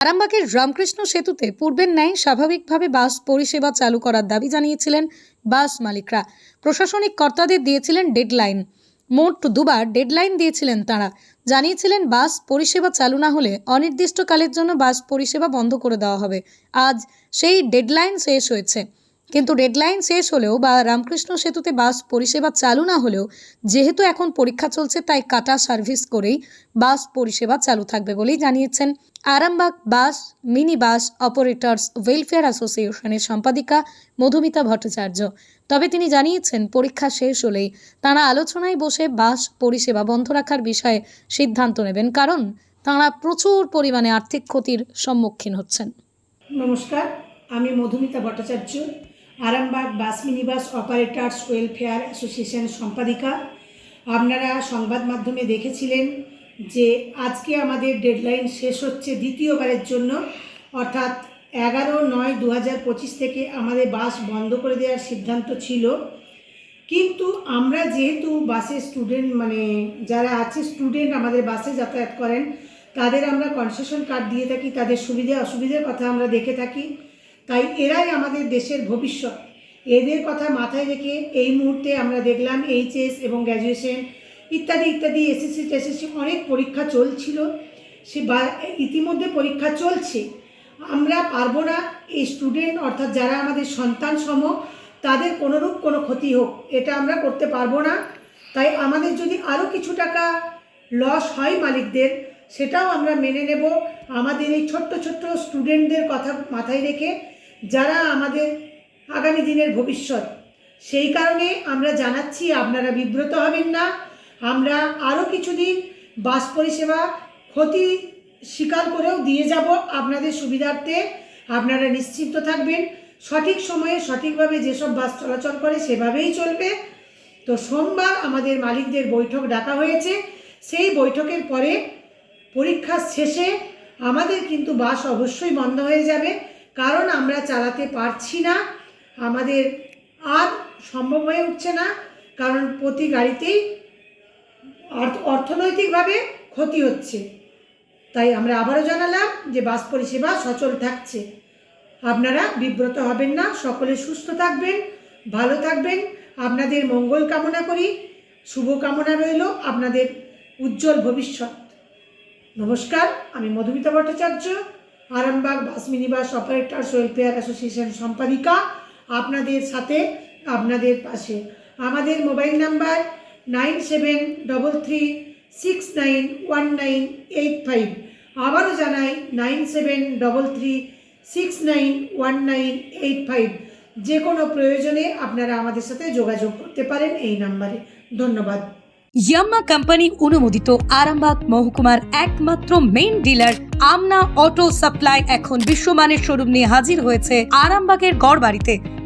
আরামবাগের রামকৃষ্ণ সেতুতে পূর্বের ন্যায় স্বাভাবিকভাবে বাস পরিষেবা চালু করার দাবি জানিয়েছিলেন বাস মালিকরা। প্রশাসনিক কর্তাদের দিয়েছিলেন ডেডলাইন। মোট দুবার ডেডলাইন দিয়েছিলেন তারা। জানিয়েছিলেন, বাস পরিষেবা চালু না হলে অনির্দিষ্টকালের জন্য বাস পরিষেবা বন্ধ করে দেওয়া হবে। আজ সেই ডেডলাইন শেষ হয়েছে। কিন্তু ডেডলাইন শেষ হলেও বা রামকৃষ্ণ সেতুতে বাস পরিষেবা চালু না হলেও, যেহেতু এখন পরীক্ষা চলছে, তাই কাটা সার্ভিস করেই বাস পরিষেবা চালু থাকবে বলেই জানিয়েছেন Arambagh bus, mini bus operators welfare অ্যাসোসিয়েশনের সম্পাদিকা মধুমিতা ভট্টাচার্য। তবে তিনি জানিয়েছেন, পরীক্ষা শেষ হলেই তাঁরা আলোচনায় বসে বাস পরিষেবা বন্ধ রাখার বিষয়ে সিদ্ধান্ত নেবেন, কারণ তাঁরা প্রচুর পরিমাণে আর্থিক ক্ষতির সম্মুখীন হচ্ছেন। নমস্কার, আমি Madhumita Bhattacharya Arambagh bus minibus operators welfare association সম্পাদিকা। আপনারা সংবাদ মাধ্যমে দেখেছিলেন যে আজকে আমাদের ডেডলাইন শেষ হচ্ছে দ্বিতীয়বারের জন্য। অর্থাৎ এগারো নয় দু থেকে আমাদের বাস বন্ধ করে দেওয়ার সিদ্ধান্ত ছিল। কিন্তু আমরা যেহেতু বাসে স্টুডেন্ট মানে যারা আছে স্টুডেন্ট আমাদের বাসে যাতায়াত করেন, তাদের আমরা কনসেশন কার্ড দিয়ে থাকি, তাদের সুবিধা অসুবিধার কথা আমরা দেখে থাকি। তাই এরাই আমাদের দেশের ভবিষ্যৎ। এদের কথা মাথায় রেখে এই মুহূর্তে আমরা দেখলাম এইচএস এবং গ্র্যাজুয়েশন ইত্যাদি ইত্যাদি, এসএসসি, টেসএসসি অনেক পরীক্ষা চলছিল। সে বা, ইতিমধ্যে পরীক্ষা চলছে। আমরা পারব না, এই স্টুডেন্ট অর্থাৎ যারা আমাদের সন্তান সম, তাদের কোনোরূপ কোনো ক্ষতি হোক, এটা আমরা করতে পারব না। তাই আমাদের যদি আরও কিছু টাকা লস হয় মালিকদের, সেটাও আমরা মেনে নেব। আমাদের এই ছোট্ট ছোট্ট স্টুডেন্টদের কথা মাথায় রেখে যারা আমাদের আগামী দিনের ভবিষ্যৎ, সেই কারণে আমরা জানাচ্ছি আপনারা বিব্রত হবেন না। আমরা আরও কিছুদিন বাস পরিষেবা ক্ষতি স্বীকার করেও দিয়ে যাব আপনাদের সুবিধার্থে। আপনারা নিশ্চিন্ত থাকবেন, সঠিক সময়ে সঠিকভাবে যেসব বাস চলাচল করে সেভাবেই চলবে। তো সোমবার আমাদের মালিকদের বৈঠক ডাকা হয়েছে। সেই বৈঠকের পরে পরীক্ষার শেষে আমাদের কিন্তু বাস অবশ্যই বন্ধ হয়ে যাবে। কারণ আমরা চালাতে পারছি না। আমাদের আর সম্ভব হয়ে উঠছে না, কারণ প্রতি গাড়িতেই অর্থ- অর্থনৈতিকভাবে ক্ষতি হচ্ছে। তাই আমরা আবারও জানালাম যে বাস পরিষেবা সচল থাকছে। আপনারা বিব্রত হবেন না, সকলে সুস্থ থাকবেন, ভালো থাকবেন। আপনাদের মঙ্গল কামনা করি, শুভ কামনা রইল আপনাদের উজ্জ্বল ভবিষ্যৎ। নমস্কার, আমি Madhumita Bhattacharya. Arambagh bus minibus operators welfare association সম্পাদিকা আপনাদের সাথে, আপনাদের পাশে। আমাদের mobile number nine seven double three six nine one nine eight five. আবারও জানাই nine seven double three six nine one nine eight five. যে কোনো প্রয়োজনে আপনারা আমাদের সাথে যোগাযোগ করতে পারেন এই নাম্বারে। ধন্যবাদ। ইয়াম্মা কোম্পানি অনুমোদিত আরামবাগ মহকুমার একমাত্র main dealer Amna auto supply এখন বিশ্বমানের শোরুম নিয়ে হাজির হয়েছে আরামবাগের গড়বাড়িতে